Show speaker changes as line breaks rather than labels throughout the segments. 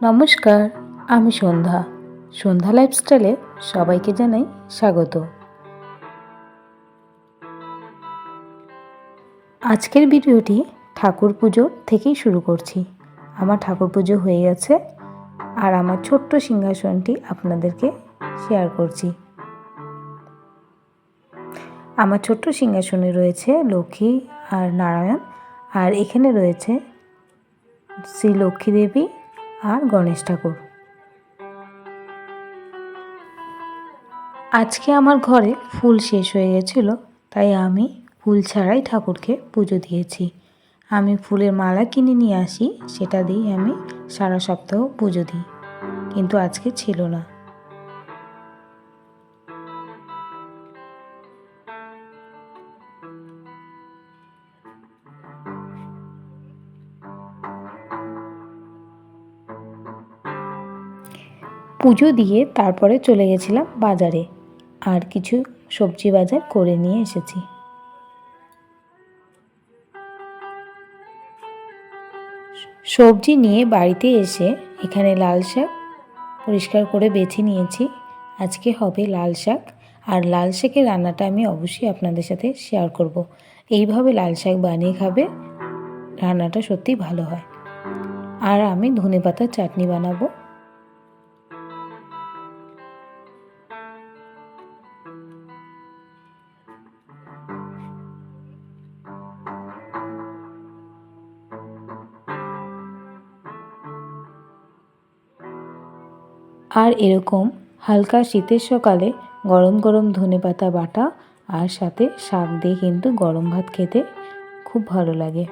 নমস্কার, আমি সন্ধ্যা। সন্ধ্যা লাইফস্টাইলে সবাইকে জানাই স্বাগত। আজকের ভিডিওটি ঠাকুর পুজো থেকেই শুরু করছি। আমার ঠাকুর পুজো হয়ে গেছে আর আমার ছোট্ট সিংহাসনটি আপনাদেরকে শেয়ার করছি। আমার ছোট্ট সিংহাসনে রয়েছে লক্ষ্মী আর নারায়ণ আর এখানে রয়েছে শ্রী লক্ষ্মী দেবী আর গণেশ ঠাকুর। আজকে আমার ঘরে ফুল শেষ হয়ে গেছিল, তাই আমি ফুল ছাড়াই ঠাকুরকে পুজো দিয়েছি। আমি ফুলের মালা কিনে নিয়ে আসি, সেটা দিয়ে আমি সারা সপ্তাহ পুজো দিই। কিন্তু আজকে ছিল না। পুজো দিয়ে তারপরে চলে গেছিলাম বাজারে। আর কিছু সবজি বাজার করে নিয়ে এসেছি। সবজি নিয়ে বাড়িতে এসে এখানে লাল শাক পরিষ্কার করে বেছে নিয়েছি। আজকে হবে লাল শাক। আর লাল শাকের রান্নাটা আমি অবশ্যই আপনাদের সাথে শেয়ার করব। এইভাবে লাল শাক বানিয়ে খাবে, রান্নাটা সত্যি ভালো হয়। আর আমি ধনে পাতার চাটনি বানাবো। আর এরকম হালকা শীতের সকালে গরম গরম ধনে পাতা বাটা আর সাথে শাক দিয়ে কিন্তু গরম ভাত খেতে খুব ভালো লাগে।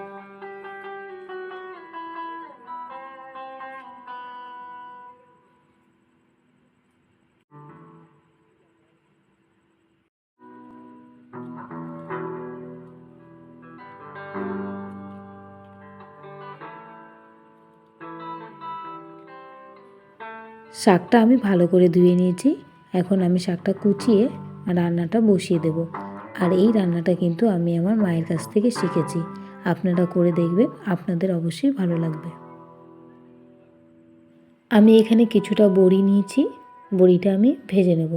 শাকটা আমি ভালো করে ধুয়ে নিয়েছি। এখন আমি শাকটা কুচিয়ে রান্নাটা বসিয়ে দেব। আর এই রান্নাটা কিন্তু আমি আমার মায়ের কাছ থেকে শিখেছি। আপনারা করে দেখবেন, আপনাদের অবশ্যই ভালো লাগবে। আমি এখানে কিছুটা বড়ি নিয়েছি। বড়িটা আমি ভেজে নেব।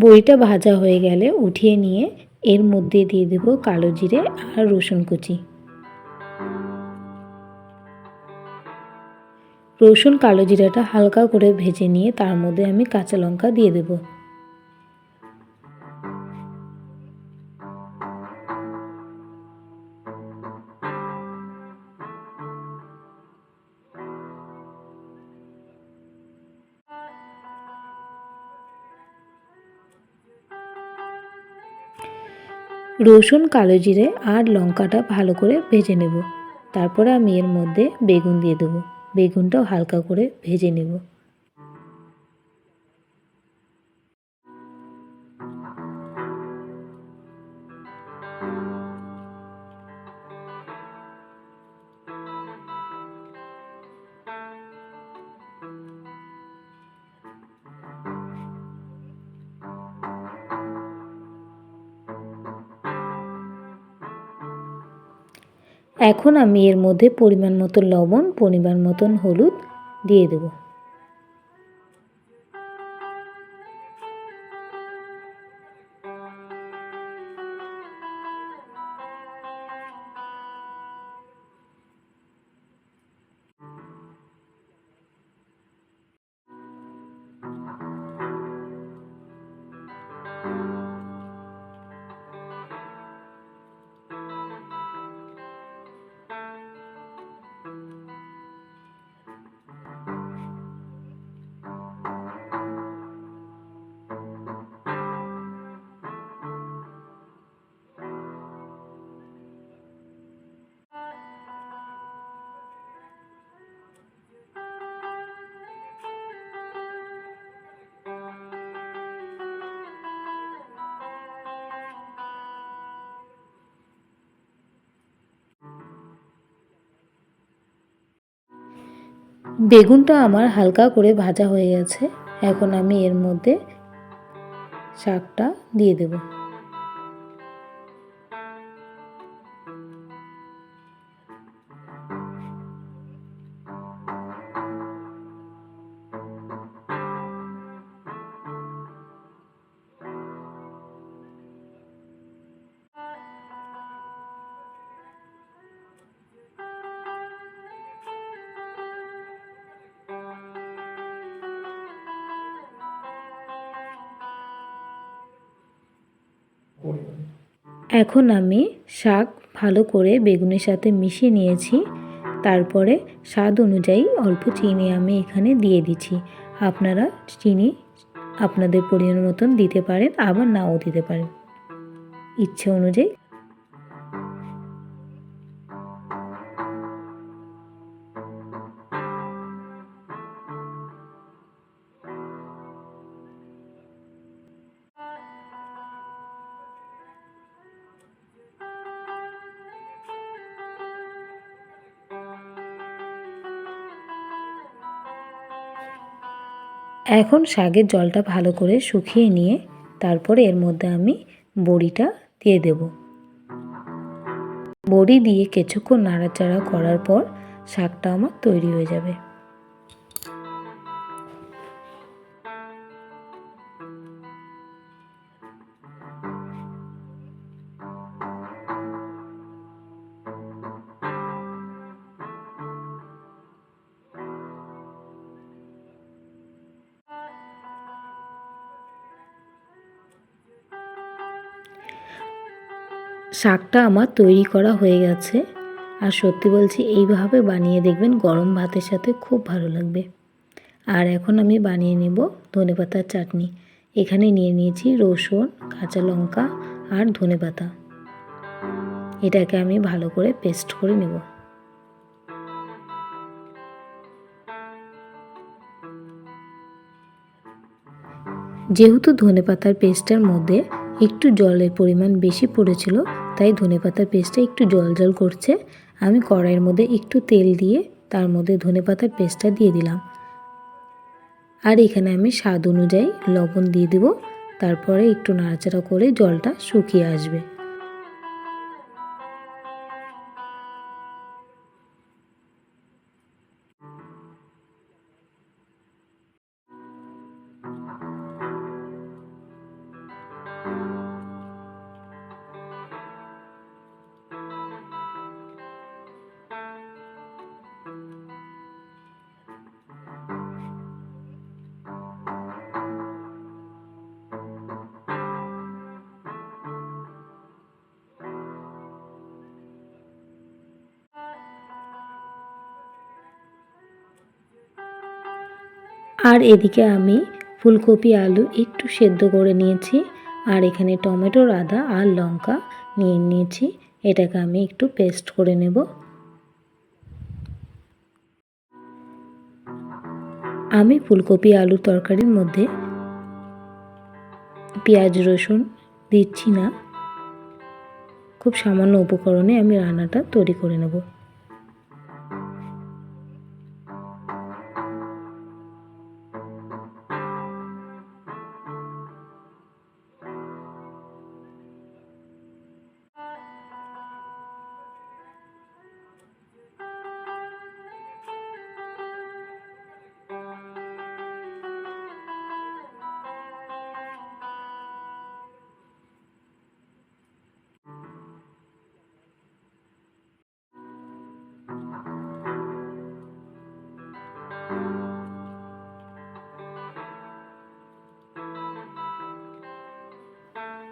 বড়িটা ভাজা হয়ে গেলে উঠিয়ে নিয়ে এর মধ্যে দিয়ে দেব কালো জিরে আর রসুন কুচি। রসুন কালো জিরাটা হালকা করে ভেজে নিয়ে তার মধ্যে আমি কাঁচা লঙ্কা দিয়ে দেবো। রসুন, কালো জিরে আর লঙ্কাটা ভালো করে ভেজে নেব। তারপরে আমি এর মধ্যে বেগুন দিয়ে দেবো। বেগুনটাও হালকা করে ভেজে নেব। এখন আমি এর মধ্যে পরিমাণ মতো লবণ পরিমাণ মতন হলুদ দিয়ে দেব। বেগুনটা আমার হালকা করে ভাজা হয়ে গেছে এখন আমি এর মধ্যে শাকটা দিয়ে দেব। এখন আমি শাক ভালো করে বেগুনের সাথে মিশিয়ে নিয়েছি। তারপরে স্বাদ অনুযায়ী অল্প চিনি আমি এখানে দিয়ে দিচ্ছি। আপনারা চিনি আপনাদের পরিমাণ মতন দিতে পারেন, আবার নাও দিতে পারেন। ইচ্ছে অনুযায়ী এখন শাকের জলটা ভালো করে শুকিয়ে নিয়ে তারপরে এর মধ্যে আমি বড়িটা দিয়ে দেব। বড়ি দিয়ে কিছুক্ষণ নাড়াচাড়া করার পর শাকটা আমার তৈরি হয়ে যাবে। শাকটা আমার তৈরি করা হয়ে গেছে। আর সত্যি বলছি, এইভাবে বানিয়ে দেখবেন গরম ভাতের সাথে খুব ভালো লাগবে। আর এখন আমি বানিয়ে নেব ধনেপাতার চাটনি। এখানে নিয়ে নিয়েছি রসুন, কাঁচা লঙ্কা আর ধনেপাতা এটাকে আমি ভালো করে পেস্ট করে নেব। যেহেতু ধনেপাতার পেস্টের মধ্যে একটু জলের পরিমাণ বেশি পড়েছিল তাই ধনেপাতার পেস্টটা একটু জল জল করছে, আমি কড়াইয়ের মধ্যে একটু তেল দিয়ে তার মধ্যে ধনে পাতার পেস্টটা দিয়ে দিলাম। আর এখানে আমি স্বাদ অনুযায়ী লবণ দিয়ে দেব, তারপরে একটু নাড়াচাড়া করে জলটা শুকিয়ে আসবে। আর এদিকে আমি ফুলকপি, আলু একটু সেদ্ধ করে নিয়েছি। আর এখানে টমেটোর আদা আর লঙ্কা নিয়ে নিয়েছি। এটাকে আমি একটু পেস্ট করে নেব। আমি ফুলকপি আলুর তরকারির মধ্যে পেঁয়াজ, রসুন দিচ্ছি না। খুব সামান্য উপকরণে আমি রান্নাটা তৈরি করে নেব।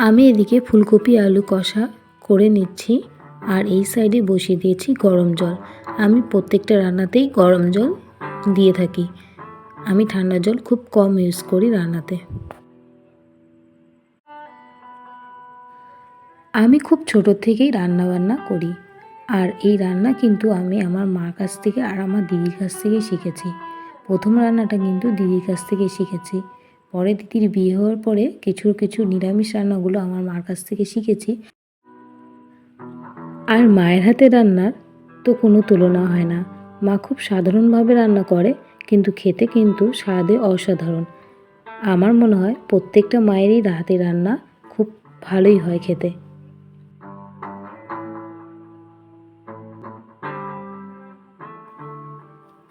আমি এদিকে ফুলকপি, আলু কষা করে নিচ্ছি আর এই সাইডে বসিয়ে দিয়েছি গরম জল। আমি প্রত্যেকটা রান্নাতেই গরম জল দিয়ে থাকি। আমি ঠান্ডা জল খুব কম ইউজ করি রান্নাতে। আমি খুব ছোট থেকেই রান্না বান্না করি আর এই রান্না কিন্তু আমি আমার মার কাছ থেকে আর আমার দিদির কাছ থেকে শিখেছি। প্রথম রান্নাটা কিন্তু দিদির কাছ থেকে শিখেছি। পরে দিদির বিয়ে হওয়ার পরে কিছু কিছু নিরামিষ রান্নাগুলো আমার মার কাছ থেকে শিখেছি। আর মায়ের হাতে রান্নার তো কোনো তুলনা হয় না। মা খুব সাধারণভাবে রান্না করে, কিন্তু খেতে কিন্তু স্বাদে অসাধারণ। আমার মনে হয় প্রত্যেকটা মায়েরই রাতে রান্না খুব ভালোই হয় খেতে।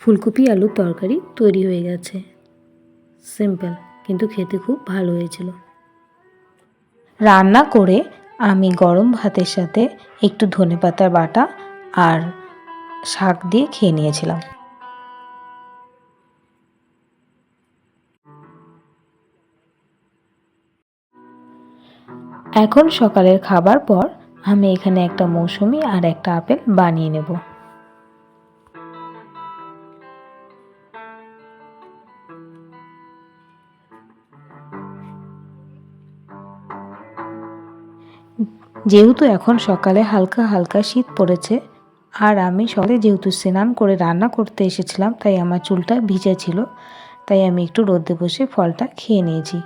ফুলকপি, আলুর তরকারি তৈরি হয়ে গেছে। সিম্পল। কিন্তু খেতে খুব ভালো হয়েছিল। রান্না করে আমি গরম ভাতের সাথে একটু ধনেপাতার বাটা আর শাক দিয়ে খেয়ে নিয়েছিলাম। এখন সকালের খাবার পর আমি এখানে একটা মৌসুমি আর একটা আপেল বানিয়ে নেব। যেহেতু এখন সকালে হালকা হালকা শীত পড়েছে, আর আমি সকালে যেহেতু স্নান করে রান্না করতে এসেছিলাম, তাই আমার চুলটা ভিজা ছিল, তাই আমি একটু রোদে বসে ফলটা খেয়ে নিয়েছি।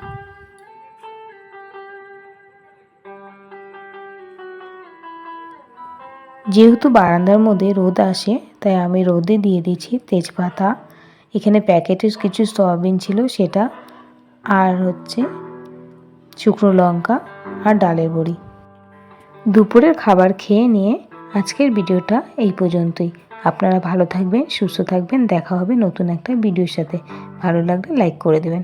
যেহেতু বারান্দার মধ্যে রোদ আসে, তাই আমি রোদে দিয়ে দিয়েছি তেজপাতা, এখানে প্যাকেটের কিছু সয়াবিন ছিল সেটা, আর হচ্ছে শুকনো লঙ্কা আর ডালের বড়ি। দুপুরের খাবার খেয়ে নিয়ে আজকের ভিডিওটা এই পর্যন্তই। আপনারা ভালো থাকবেন, সুস্থ থাকবেন, দেখা হবে নতুন একটা ভিডিওর সাথে। ভালো লাগলে লাইক করে দেবেন।